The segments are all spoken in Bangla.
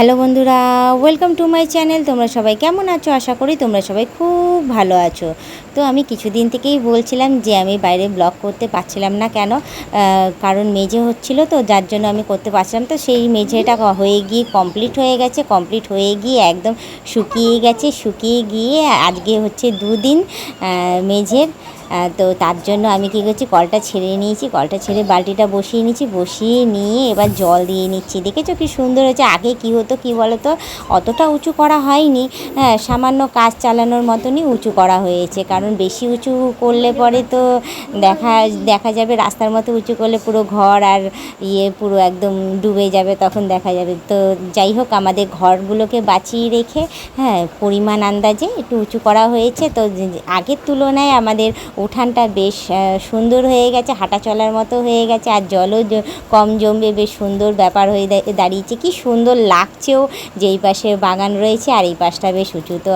হ্যালো বন্ধুরা ওয়েলকাম টু মাই চ্যানেল তোমরা সবাই কেমন আছো? আশা করি তোমরা সবাই খুব ভালো আছো। তো আমি কিছুদিন থেকেই বলছিলাম যে আমি বাইরে ব্লগ করতে পারছিলাম না কেন? কারণ মেঝে হচ্ছিল তো, যার জন্য আমি করতে পারছিলাম। তো সেই মেঝেটা হয়ে গিয়ে কমপ্লিট হয়ে গেছে। কমপ্লিট হয়ে গিয়ে একদম শুকিয়ে গেছে। শুকিয়ে গিয়ে আজকে হচ্ছে দুদিন মেঝের। তো তার জন্য আমি কী করছি? কলটা ছেড়ে নিয়েছি। কলটা ছেড়ে বালতিটা বসিয়ে নিয়েছি। বসিয়ে নিয়ে এবার জল দিয়ে নিচ্ছি। দেখেছ কি সুন্দর হয়েছে? আগে কী হতো কি বলো তো অতটা উঁচু করা হয়নি। হ্যাঁ সামান্য কাজ চালানোর মতনই উঁচু করা হয়েছে। কারণ বেশি উঁচু করলে পরে তো দেখা দেখা যাবে রাস্তার মতো উঁচু করলে পুরো ঘর আর ইয়ে পুরো একদম ডুবে যাবে তখন দেখা যাবে। তো যাই হোক, আমাদের ঘরগুলোকে বাঁচিয়ে রেখে হ্যাঁ পরিমাণ আন্দাজে একটু উঁচু করা হয়েছে। তো আগের তুলনায় আমাদের উঠানটা বেশ সুন্দর হয়ে গেছে, হাঁটা চলার মতো হয়ে গেছে। আর জলও কম জমবে, বেশ সুন্দর ব্যাপার হয়ে দাঁড়িয়েছে। কি সুন্দর লাগছেও যে এই পাশে বাগান রয়েছে আর এই পাশটা বেশ উঁচু তো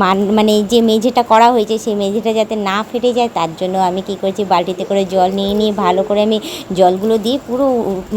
মান- মানে যে মেঝেটা করা হয়েছে সেই মেঝেটা যাতে না ফেটে যায়, তার জন্য আমি কি করেছি, বালতিতে করে জল নিয়ে নিয়ে ভালো করে আমি জলগুলো দিয়ে পুরো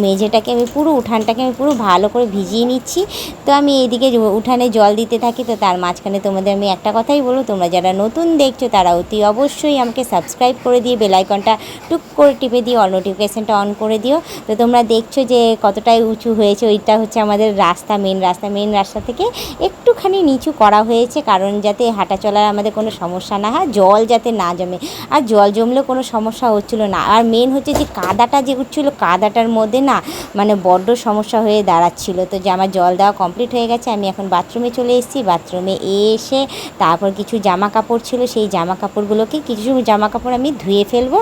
মেঝেটাকে আমি পুরো উঠানটাকে আমি পুরো ভালো করে ভিজিয়ে নিচ্ছি। তো আমি এইদিকে উঠানে জল দিতে থাকি, তো তার মাঝখানে তোমাদের আমি একটা কথাই বলব, তোমরা যারা নতুন দেখছ তারা অতি অবশ্যই আমাকে সাবস্ক্রাইব করে দিয়ে বেলাইকনটা টুক করে টিপে দিয়ে, অল নোটিফিকেশানটা অন করে দিও। তো তোমরা দেখছ যে কতটাই উঁচু হয়েছে, ওইটা হচ্ছে আমাদের রাস্তা মেন রাস্তা। মেন রাস্তা থেকে একটুখানি নিচু করা হয়েছে, কারণ যাতে হাঁটা চলার আমাদের কোনো সমস্যা না হয়, জল যাতে না জমে। আর জল জমলে কোনো সমস্যা হচ্ছিল না। আর মেন হচ্ছে যে কাদাটা যে উঠছিল, কাদাটার মধ্যে না মানে বড্ড সমস্যা হয়ে দাঁড়াচ্ছিল। তো যে আমার জল দেওয়া কমপ্লিট হয়ে গেছে, আমি এখন বাথরুমে চলে এসেছি। বাথরুমে এসে তারপর কিছু জামা কাপড় ছিল, সেই জামা কাপড়গুলোকে কিছু জামা কাপড় আমি ধুয়ে ফেলব।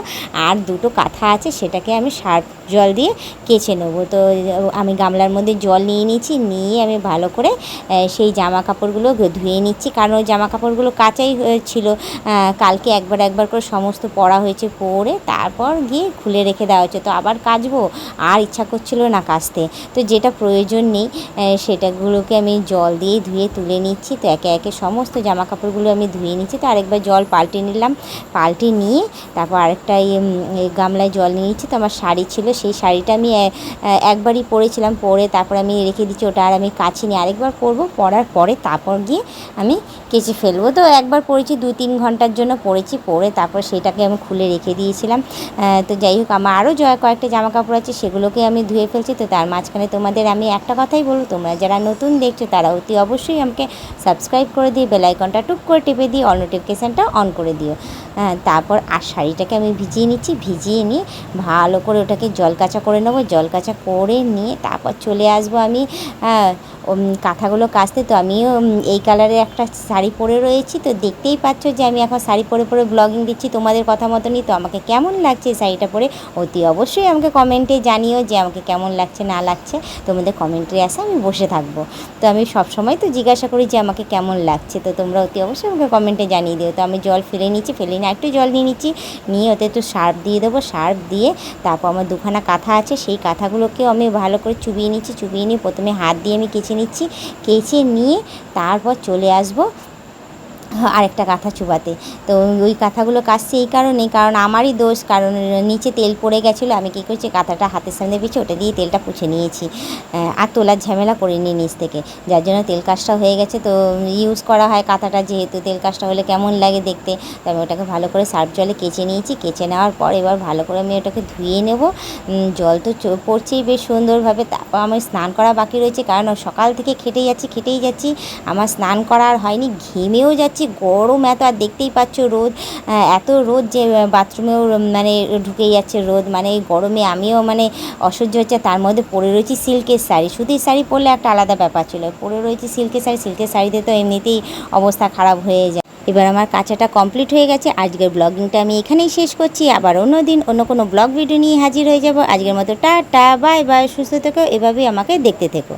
আর দুটো কাঁথা আছে, সেটাকে আমি সার্ফ জল দিয়ে কেচে নেব। তো আমি গামলার মধ্যে জল নিয়ে নিয়েছি নিয়ে আমি ভালো করে সেই জামা কাপড়গুলো ধুয়ে নিচ্ছি। কারণ ওই জামা কাপড়গুলো কাঁচাই আহ, কালকে একবার একবার করে সমস্ত পড়া হয়েছে পরে তারপর গিয়ে খুলে রেখে দেওয়া হচ্ছে তো আবার কাচবো আর ইচ্ছা করছিল না কাচতে। তো যেটা প্রয়োজন নেই সেটাগুলোকে আমি জল দিয়ে ধুয়ে তুলে নিচ্ছি। তো একে একে সমস্ত জামা কাপড়গুলো আমি ধুয়ে নিচ্ছি। তো আরেকবার জল পাল্টে নিলাম। পাল্টে নিয়ে তারপর আরেকটা এই গামলায় জল নিয়ে নিচ্ছি। তো আমার শাড়ি ছিল সেই শাড়িটা আমি একবারই পরেছিলাম। পরে তারপর আমি রেখে দিচ্ছি, ওটা আর আমি কাচিনি আরেকবার পরবো পরার পরে তারপর গিয়ে আমি কেচে ফেলব। তো একবার পরেছি দু তিন ঘণ্টার জন্য পরেছি পরে তারপর সেটাকে আমি খুলে রেখে দিয়েছিলাম। তো যাই হোক, আমার আরও জয় কয়েকটা জামা কাপড় আছে, সেগুলোকে আমি ধুয়ে ফেলছি। তো তার মাঝখানে তোমাদের আমি একটা কথাই বলব, তোমরা যারা নতুন দেখছ তারা অতি অবশ্যই আমাকে সাবস্ক্রাইব করে দিয়ে বেল আইকনটা টুক করে টিপে দিয়ে অল নোটিফিকেশানটা অন করে দিও। তারপর আর শাড়িটাকে আমি ভিজিয়ে নিচ্ছি, ভিজিয়ে নিয়ে ভালো করে ওটাকে জল কাচা করে নেব জল কাচা করে নিয়ে তারপর চলে আসব আমি হ্যাঁ, উম, কাঁথাগুলো কাচতে, তো আমিও এই কালারের একটা শাড়ি পরে রয়েছি। তো দেখতেই পাচ্ছ যে আমি এখন শাড়ি পরে পরে ব্লগিং দিচ্ছি তোমাদের কথা মতনই। তো আমাকে কেমন লাগছে শাড়িটা পরে? অতি অবশ্যই আমাকে কমেন্টে জানিও যে আমাকে কেমন লাগছে, না লাগছে। তোমাদের কমেন্টে আসে আমি বসে থাকব। তো আমি সব সময় তো জিজ্ঞাসা করি যে আমাকে কেমন লাগছে। তো তোমরা অতি অবশ্যই আমাকে কমেন্টে জানিয়ে দিও। তো আমি জল ফেলে নিচ্ছি, ফেলে না, একটু জল নিয়ে নিচ্ছি। নিয়ে ওতে একটু সার্ফ দিয়ে দেবো সার্ফ দিয়ে তারপর আমার দুখানা কাঁথা আছে। সেই কাঁথাগুলোকেও আমি ভালো করে চুবিয়ে নিচ্ছি, চুবিয়ে নিয়ে প্রথমে হাত দিয়ে আমি কেচে নিচ্ছি কেচে নিয়ে তারপর চলে আসব। আরেকটা কাঁথা চুবাতে। তো ওই কাঁথাগুলো কাচছি এই কারণেই, কারণ আমারই দোষ, কারণ নিচে তেল পড়ে গেছিল, আমি কী করছি, কাঁথাটা হাতের সামনে পিছিয়ে ওটা দিয়ে তেলটা পুছে নিয়েছি। আর তোলার ঝামেলা করিনি নিচ থেকে। যার জন্য তেল কাজটা হয়ে গেছে, তো ইউজ করা হয় কাঁথাটা যেহেতু তেল কাজটা হলে কেমন লাগে দেখতে। তো আমি ওটাকে ভালো করে সার্ফ জলে কেচে নিয়েছি, কেচে নেওয়ার পর এবার ভালো করে আমি ওটাকে ধুয়ে নেব। জল তো পড়ছেই বেশ সুন্দরভাবে, তারপর আমার স্নান করা বাকি রয়েছে, কারণ সকাল থেকে খেটেই যাচ্ছি খেটেই যাচ্ছি। আমার স্নান করা আর হয়নি, ঘেমেও যাচ্ছি গরম এত, আর দেখতেই পাচ্ছ রোদ এত রোদ যে বাথরুমেও মানে ঢুকে যাচ্ছে রোদ মানে গরমে আমিও মানে অসহ্য হচ্ছে, তার মধ্যে পরে রয়েছি সিল্কের শাড়ি সুতির শাড়ি পরলে একটা আলাদা ব্যাপার ছিল, পরে রয়েছি সিল্কের শাড়ি, সিল্কের শাড়িতে তো এমনিতেই অবস্থা খারাপ হয়ে যায়। এবার আমার কাঁচাটা কমপ্লিট হয়ে গেছে, আজকের ব্লগিংটা আমি এখানেই শেষ করছি, আবার অন্য দিন অন্য কোনো ব্লগ ভিডিও নিয়ে হাজির হয়ে যাব, আজকের মতো টা টা বাই বাই সুস্থ থেকো, এভাবেই আমাকে দেখতে থেকো।